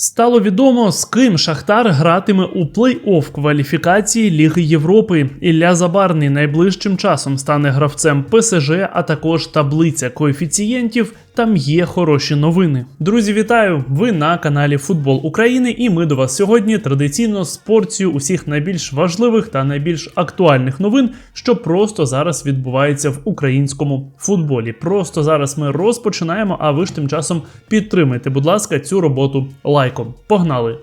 Стало відомо, з ким Шахтар гратиме у плей-офф кваліфікації Ліги Європи. Ілля Забарний найближчим часом стане гравцем ПСЖ, а також таблиця коефіцієнтів. Там є хороші новини. Друзі, вітаю! Ви на каналі Футбол України, і ми до вас сьогодні традиційно з порцією усіх найбільш важливих та найбільш актуальних новин, що просто зараз відбувається в українському футболі. Просто зараз ми розпочинаємо. А ви ж тим часом підтримайте, будь ласка, цю роботу лайком. Погнали!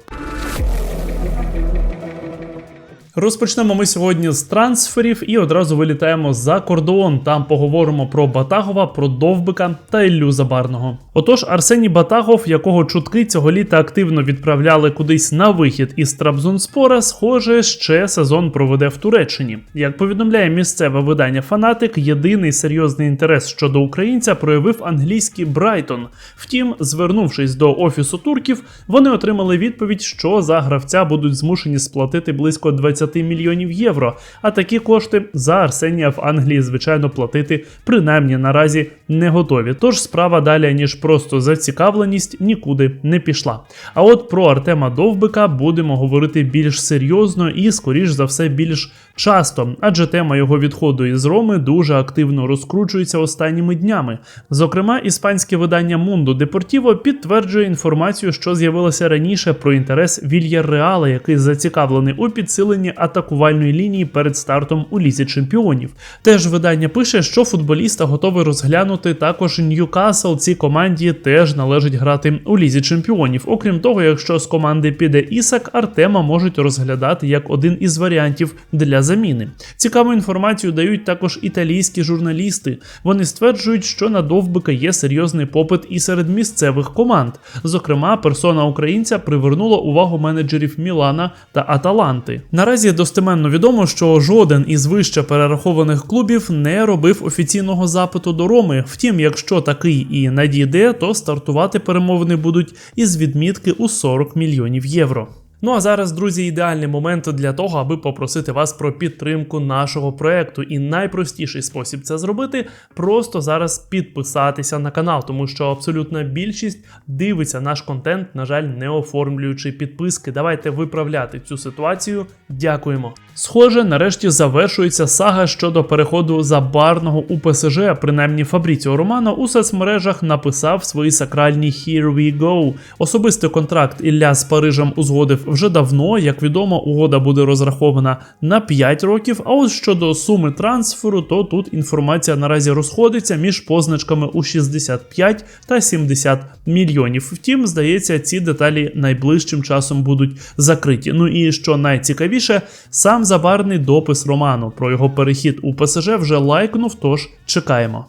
Розпочнемо ми сьогодні з трансферів і одразу вилітаємо за кордон. Там поговоримо про Батагова, про Довбика та Іллю Забарного. Отож, Арсеній Батагов, якого чутки цього літа активно відправляли кудись на вихід із Трабзонспора, схоже, ще сезон проведе в Туреччині. Як повідомляє місцеве видання Фанатик, єдиний серйозний інтерес щодо українця проявив англійський Брайтон. Втім, звернувшись до офісу турків, вони отримали відповідь, що за гравця будуть змушені сплатити близько 20 мільйонів євро. А такі кошти за Арсенія в Англії, звичайно, платити принаймні наразі не готові. Тож справа далі, ніж просто зацікавленість, нікуди не пішла. А от про Артема Довбика будемо говорити більш серйозно і, скоріш за все, більш часто, адже тема його відходу із Роми дуже активно розкручується останніми днями. Зокрема, іспанське видання Mundo Deportivo підтверджує інформацію, що з'явилася раніше про інтерес Вільяреала, який зацікавлений у підсиленні атакувальної лінії перед стартом у лізі чемпіонів. Теж видання пише, що футболіста готовий розглянути також Ньюкасл. Цій команді теж належить грати у лізі чемпіонів. Окрім того, якщо з команди піде Ісак, Артема можуть розглядати як один із варіантів для заміни. Цікаву інформацію дають також італійські журналісти. Вони стверджують, що на довбика є серйозний попит і серед місцевих команд. Зокрема, персона українця привернула увагу менеджерів Мілана та Аталанти. Наразі достеменно відомо, що жоден із вище перерахованих клубів не робив офіційного запиту до Роми. Втім, якщо такий і надійде, то стартувати перемовини будуть із відмітки у 40 мільйонів євро. Ну а зараз, друзі, ідеальний момент для того, аби попросити вас про підтримку нашого проекту. І найпростіший спосіб це зробити просто зараз підписатися на канал, тому що абсолютна більшість дивиться наш контент, на жаль, не оформлюючи підписки. Давайте виправляти цю ситуацію. Дякуємо. Схоже, нарешті завершується сага щодо переходу забарного у ПСЖ. Принаймні Фабріціо Романо у соцмережах написав свої сакральні «Here we go». Особистий контракт Ілля з Парижем узгодив вже давно. Як відомо, угода буде розрахована на 5 років. А от щодо суми трансферу, то тут інформація наразі розходиться між позначками у 65 та 70 мільйонів. Втім, здається, ці деталі найближчим часом будуть закриті. Ну і що найцікавіше, сам забарний допис Роману про його перехід у ПСЖ вже лайкнув. Тож чекаємо.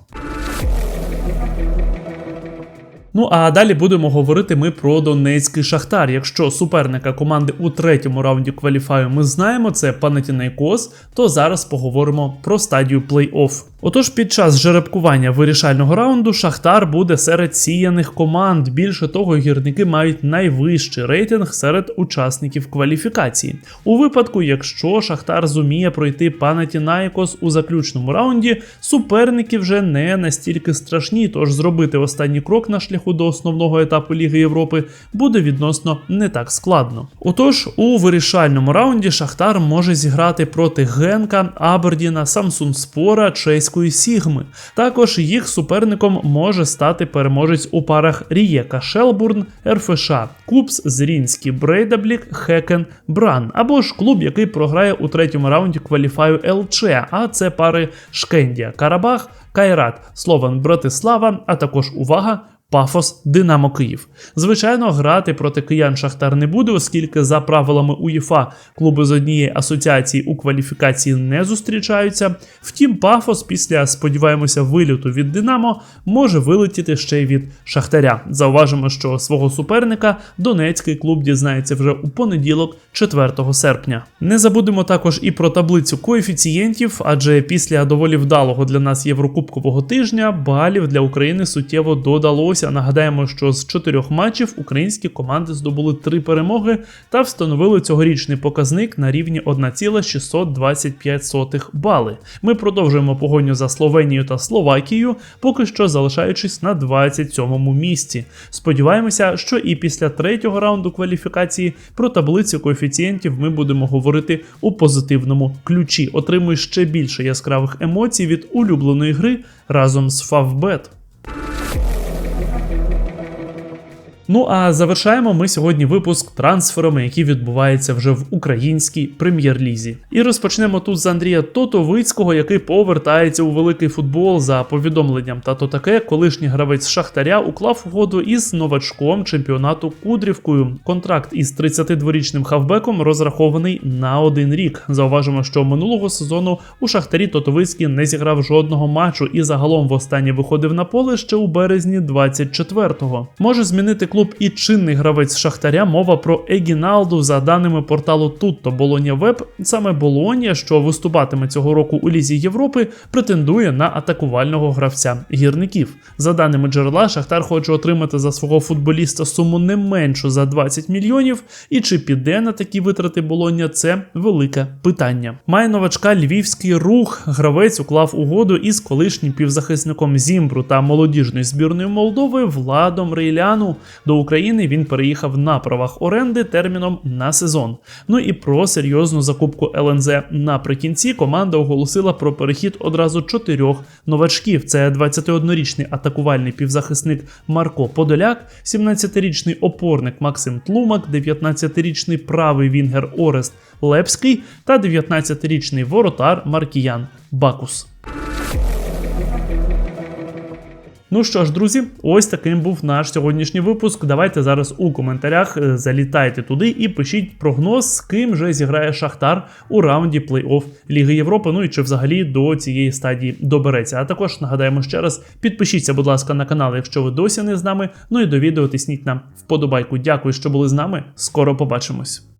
Ну а далі будемо говорити ми про Донецький Шахтар. Якщо суперника команди у третьому раунді кваліфаю ми знаємо, це Панатінайкос, то зараз поговоримо про стадію плей-офф. Отож, під час жеребкування вирішального раунду Шахтар буде серед сіяних команд. Більше того, гірники мають найвищий рейтинг серед учасників кваліфікації. У випадку, якщо Шахтар зуміє пройти Панатінайкос у заключному раунді, суперники вже не настільки страшні, тож зробити останній крок на шляху до основного етапу Ліги Європи буде відносно не так складно. Отож, у вирішальному раунді Шахтар може зіграти проти Генка, Абердіна, Самсун Спора, Чеської Сігми. Також їх суперником може стати переможець у парах Рієка Шелбурн, РФШ, Купс, Зрінський, Брейдаблік, Хекен, Бран або ж клуб, який програє у третьому раунді кваліфаю ЛЧ, а це пари Шкендія, Карабах, Кайрат, Слован Братислава, а також увага. Пафос Динамо Київ. Звичайно, грати проти киян Шахтар не буде, оскільки за правилами УЄФА клуби з однієї асоціації у кваліфікації не зустрічаються. Втім, Пафос після, сподіваємося, виліту від Динамо може вилетіти ще й від Шахтаря. Зауважимо, що свого суперника Донецький клуб дізнається вже у понеділок, 4 серпня. Не забудемо також і про таблицю коефіцієнтів, адже після доволі вдалого для нас єврокубкового тижня балів для України суттєво додалося відбулося. Нагадаємо, що з чотирьох матчів українські команди здобули три перемоги та встановили цьогорічний показник на рівні 1,625 бали. Ми продовжуємо погоню за Словенією та Словакією, поки що залишаючись на 27-му місці. Сподіваємося, що і після третього раунду кваліфікації про таблицю коефіцієнтів ми будемо говорити у позитивному ключі. Отримуй ще більше яскравих емоцій від улюбленої гри разом з Favbet. Ну а завершаємо ми сьогодні випуск трансферами, які відбуваються вже в українській прем'єр-лізі. І розпочнемо тут з Андрія Тотовицького, який повертається у великий футбол за повідомленням. Та то таке, колишній гравець Шахтаря уклав угоду із новачком чемпіонату Кудрівкою. Контракт із 32-річним хавбеком розрахований на один рік. Зауважимо, що минулого сезону у Шахтарі Тотовицький не зіграв жодного матчу і загалом востаннє виходив на поле ще у березні 24-го. Може змінити клуб і чинний гравець Шахтаря. Мова про Егіналду за даними порталу Tutto Bologna Web. Саме Болонія, що виступатиме цього року у Лізі Європи, претендує на атакувального гравця гірників. За даними джерела, Шахтар хоче отримати за свого футболіста суму не меншу за 20 мільйонів. І чи піде на такі витрати Болонія, це велике питання. Має новачка львівський рух. Гравець уклав угоду із колишнім півзахисником Зімбру та молодіжної збірної Молдови Владом Рейляну. До України він переїхав на правах оренди терміном на сезон. Ну і про серйозну закупку ЛНЗ наприкінці команда оголосила про перехід одразу чотирьох новачків: це 21-річний атакувальний півзахисник Марко Подоляк, 17-річний опорник Максим Тлумак, 19-річний правий вінгер Орест Лепський та 19-річний воротар Маркіян Бакус. Ну що ж, друзі, ось таким був наш сьогоднішній випуск. Давайте зараз у коментарях е, залітайте туди і пишіть прогноз, з ким же зіграє Шахтар у раунді плей-офф Ліги Європи. Ну і чи взагалі до цієї стадії добереться. А також нагадаємо ще раз: підпишіться, будь ласка, на канал, якщо ви досі не з нами. Ну і до відео тисніть нам вподобайку. Дякую, що були з нами. Скоро побачимось.